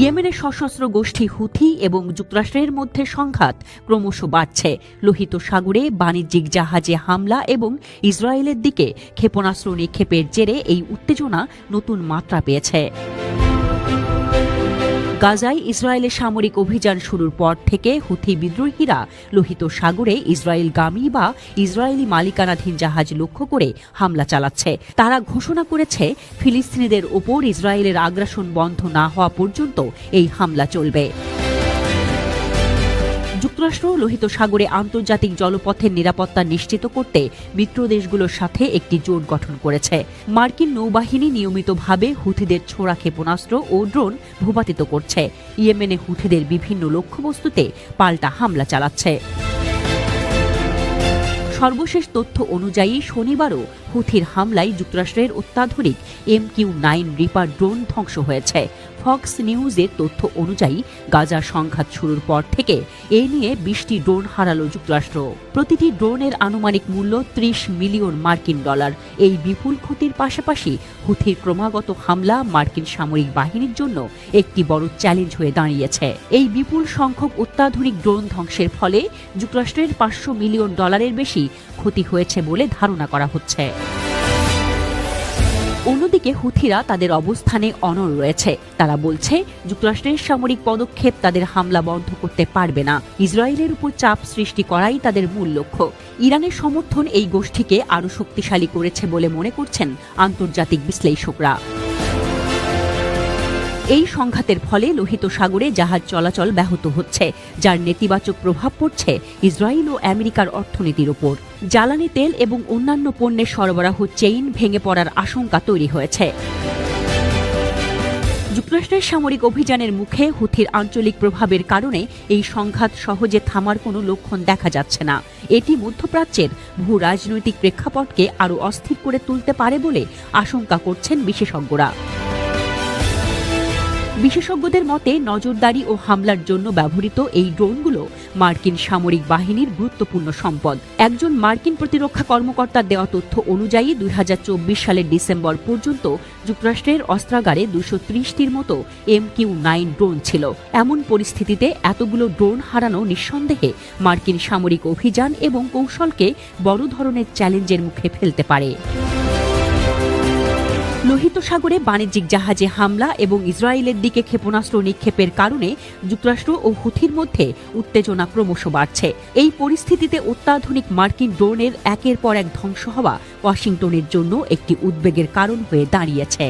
ইয়েমেনের সশস্ত্র গোষ্ঠী হুথি এবং যুক্তরাষ্ট্রের মধ্যে সংঘাত ক্রমশ বাড়ছে। লোহিত সাগরে বাণিজ্যিক জাহাজে হামলা এবং ইসরায়েলের দিকে ক্ষেপণাস্ত্র নিক্ষেপের জেরে এই উত্তেজনা নতুন মাত্রা পেয়েছে। গাজায় ইসরায়েলের সামরিক অভিযান শুরুর পর থেকে হুথি বিদ্রোহীরা লোহিত সাগরে ইসরায়েল গামী বা ইসরায়েলি মালিকানাধীন জাহাজ লক্ষ্য করে হামলা চালাচ্ছে। তারা ঘোষণা করেছে, ফিলিস্তিনিদের ওপর ইসরায়েলের আগ্রাসন বন্ধ না হওয়া পর্যন্ত এই হামলা চলবে। যুক্তরাষ্ট্র, লোহিত সাগরে আন্তর্জাতিক জলপথের নিরাপত্তা নিশ্চিত করতে মিত্র দেশগুলোর সাথে একটি জোট গঠন করেছে। মার্কিন নৌবাহিনী নিয়মিতভাবে হুথিদের ছোড়া ক্ষেপণাস্ত্র ও ড্রোন ভূপাতিত করছে। ইয়েমেনে হুথিদের বিভিন্ন লক্ষ্যবস্তুতে পাল্টা হামলা চালাচ্ছে। সর্বশেষ তথ্য অনুযায়ী শনিবারও হুথির হামলায় যুক্তরাষ্ট্রের অত্যাধুনিক M Q nine Reaper drone ধ্বংস হয়েছে। ফক্স নিউজের তথ্য অনুযায়ী গাজার সংঘাত শুরুর পর থেকে এ নিয়ে বিশটি ড্রোন হারালো যুক্তরাষ্ট্র। প্রতিটি ড্রোনের আনুমানিক মূল্য ত্রিশ মিলিয়ন মার্কিন ডলার। এই বিপুল ক্ষতির পাশাপাশি হুথির ক্রমাগত হামলা মার্কিন সামরিক বাহিনীর জন্য একটি বড় চ্যালেঞ্জ হয়ে দাঁড়িয়েছে। এই বিপুল সংখ্যক অত্যাধুনিক ড্রোন ধ্বংসের ফলে যুক্তরাষ্ট্রের পাঁচশো মিলিয়ন ডলারের বেশি ক্ষতি হয়েছে বলে ধারণা করা হচ্ছে। অন্যদিকে হুথিরা তাদের অবস্থানে অনর রয়েছে। তারা বলছে, যুক্তরাষ্ট্রের সামরিক পদক্ষেপ তাদের হামলা বন্ধ করতে পারবে না। ইসরায়েলের উপর চাপ সৃষ্টি করাই তাদের মূল লক্ষ্য। ইরানের সমর্থন এই গোষ্ঠীকে আরও শক্তিশালী করেছে বলে মনে করছেন আন্তর্জাতিক বিশ্লেষকরা। এই সংঘাতের ফলে লোহিত সাগরে জাহাজ চলাচল ব্যাহত হচ্ছে, যার নেতিবাচক প্রভাব পড়ছে ইসরায়েল ও আমেরিকার অর্থনীতির ওপর জ্বালানি তেল এবং অন্যান্য পণ্যের সরবরাহ চেইন ভেঙে পড়ার আশঙ্কা তৈরি হয়েছে। যুক্তরাষ্ট্রের সামরিক অভিযানের মুখে হুথির আঞ্চলিক প্রভাবের কারণে এই সংঘাত সহজে থামার কোনো লক্ষণ দেখা যাচ্ছে না। এটি মধ্যপ্রাচ্যের ভূ রাজনৈতিক প্রেক্ষাপটকে আরও অস্থির করে তুলতে পারে বলে আশঙ্কা করছেন বিশেষজ্ঞরা। বিশেষজ্ঞদের মতে, নজরদারি ও হামলার জন্য ব্যবহৃত এই ড্রোনগুলো মার্কিন সামরিক বাহিনীর গুরুত্বপূর্ণ সম্পদ। একজন মার্কিন প্রতিরক্ষা কর্মকর্তার দেওয়া তথ্য অনুযায়ী, দুই হাজার চব্বিশ সালের ডিসেম্বর পর্যন্ত যুক্তরাষ্ট্রের অস্ত্রাগারে দুশো ত্রিশটির মতো এম কিউ নাইন ড্রোন ছিল। এমন পরিস্থিতিতে এতগুলো ড্রোন হারানো নিঃসন্দেহে মার্কিন সামরিক অভিযান এবং কৌশলকে বড় ধরনের চ্যালেঞ্জের মুখে ফেলতে পারে। লোহিত সাগরে বাণিজ্যিক জাহাজে হামলা এবং ইসরায়েলের দিকে ক্ষেপণাস্ত্র নিক্ষেপের কারণে যুক্তরাষ্ট্র ও হুথির মধ্যে উত্তেজনা ক্রমশ বাড়ছে। এই পরিস্থিতিতে অত্যাধুনিক মার্কিন ড্রোনের একের পর এক ধ্বংস হওয়া ওয়াশিংটনের জন্য একটি উদ্বেগের কারণ হয়ে দাঁড়িয়েছে।